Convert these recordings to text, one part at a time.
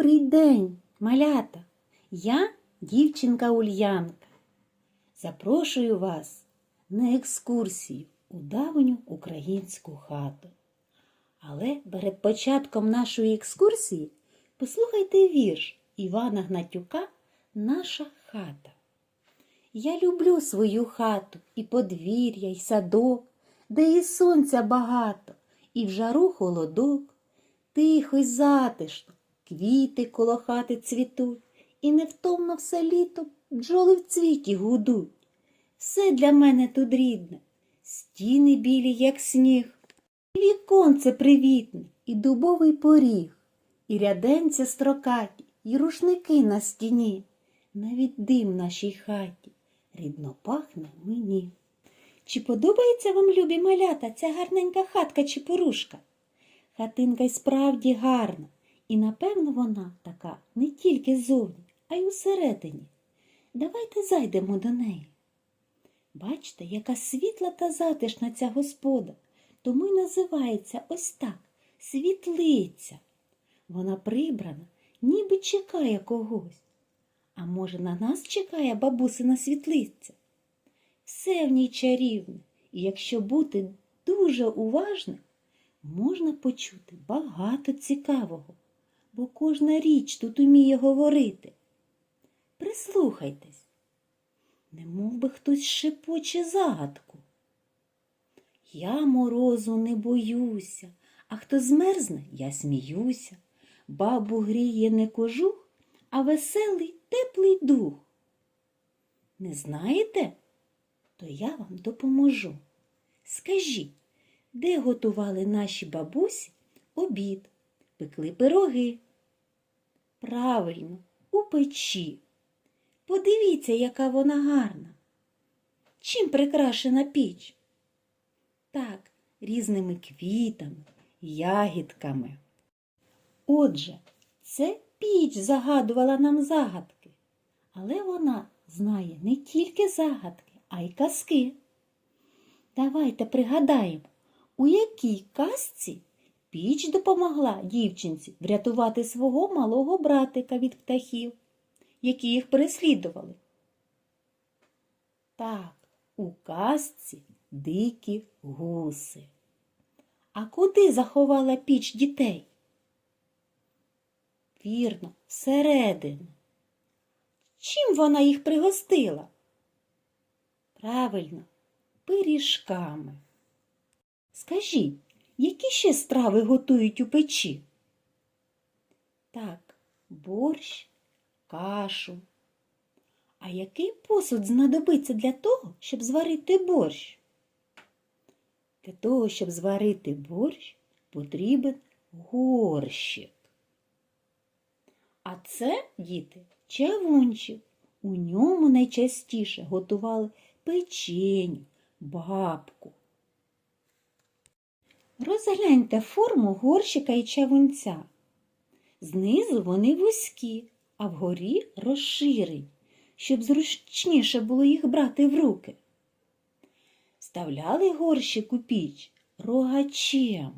Добрий день, малята! Я дівчинка Ульянка. Запрошую вас на екскурсію у давню українську хату. Але перед початком нашої екскурсії послухайте вірш Івана Гнатюка Наша хата. Я люблю свою хату і подвір'я, і садок, де і сонця багато, і в жару холодок. Тихо й затишно, квіти коло хати цвітуть, і невтомно все літо бджоли в цвіті гудуть. Все для мене тут рідне, стіни білі, як сніг, і віконце привітне, і дубовий поріг, і ряденця строкаті, і рушники на стіні. Навіть дим нашій хаті рідно пахне мені. Чи подобається вам, любі малята, ця гарненька хатка чи порушка? Хатинка й справді гарна, і, напевно, вона така не тільки ззовні, а й усередині. Давайте зайдемо до неї. Бачите, яка світла та затишна ця господа, тому й називається ось так світлиця. Вона прибрана, ніби чекає когось. А може, на нас чекає бабусина світлиця? Все в ній чарівне, і якщо бути дуже уважним, можна почути багато цікавого, бо кожна річ тут уміє говорити. Прислухайтесь, не мов би хтось шепоче загадку. Я морозу не боюся, а хто змерзне, я сміюся. Бабу гріє не кожух, а веселий теплий дух. Не знаєте? То я вам допоможу. Скажіть, де готували наші бабусі обід, пекли пироги? Правильно, у печі. Подивіться, яка вона гарна. Чим прикрашена піч? Так, різними квітами, ягідками. Отже, це піч загадувала нам загадки, але вона знає не тільки загадки, а й казки. Давайте пригадаємо, у якій казці піч допомогла дівчинці врятувати свого малого братика від птахів, які їх переслідували. Так, у казці дикі гуси. А куди заховала піч дітей? Вірно, всередину. Чим вона їх пригостила? Правильно, пиріжками. Скажіть, які ще страви готують у печі? Так, борщ, кашу. А який посуд знадобиться для того, щоб зварити борщ? Для того, щоб зварити борщ, потрібен горщик. А це, діти, чавунчик. У ньому найчастіше готували печеню, бабку. Розгляньте форму горщика і чавунця. Знизу вони вузькі, а вгорі розширені, щоб зручніше було їх брати в руки. Вставляли горщик у піч рогачем.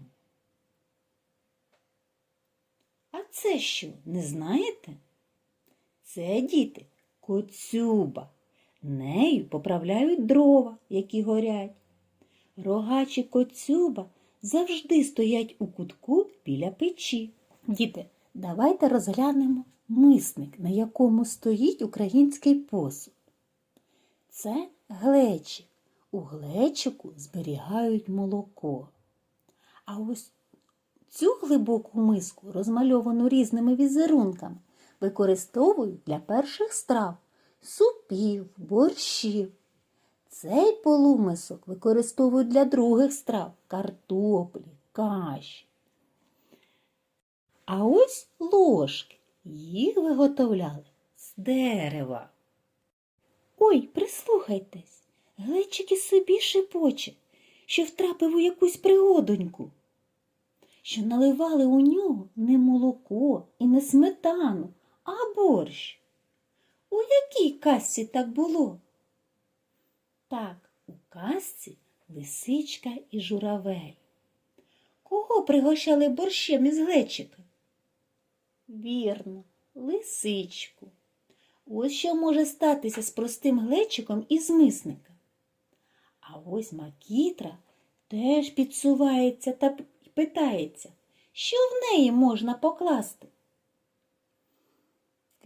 А це що, не знаєте? Це діти коцюба. Нею поправляють дрова, які горять. Рогачі коцюба завжди стоять у кутку біля печі. Діти, давайте розглянемо мисник, на якому стоїть український посуд. Це глечик. У глечику зберігають молоко. А ось цю глибоку миску, розмальовану різними візерунками, використовують для перших страв супів, борщів. Цей полумисок використовують для других страв картоплі, каші. А ось ложки. Їх виготовляли з дерева. Ой, прислухайтесь, глечик і собі шепоче, що втрапив у якусь пригодоньку, що наливали у нього не молоко і не сметану, а борщ. У якій казці так було? Так, у казці лисичка і журавель. Кого пригощали борщем із глечика? Вірно, лисичку. Ось що може статися з простим глечиком із мисника. А ось макітра теж підсувається та питається, що в неї можна покласти.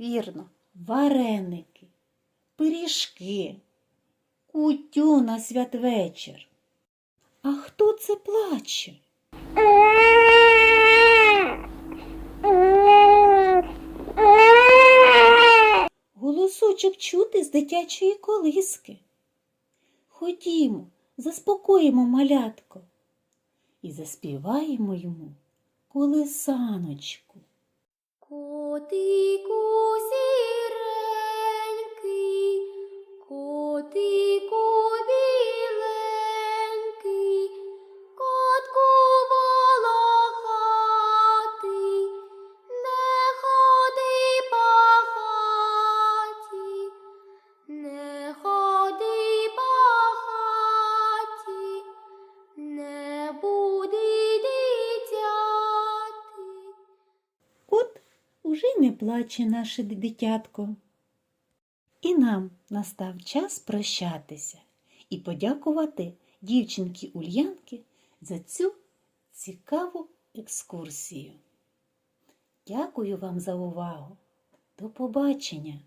Вірно, вареники, пиріжки, кутю на святвечір. А хто це плаче? Голосочок чути з дитячої колиски. Ходімо, заспокоїмо малятко і заспіваємо йому колисаночку. Котику уже не плаче наше дитятко. І нам настав час прощатися і подякувати дівчинці Ульянки за цю цікаву екскурсію. Дякую вам за увагу. До побачення!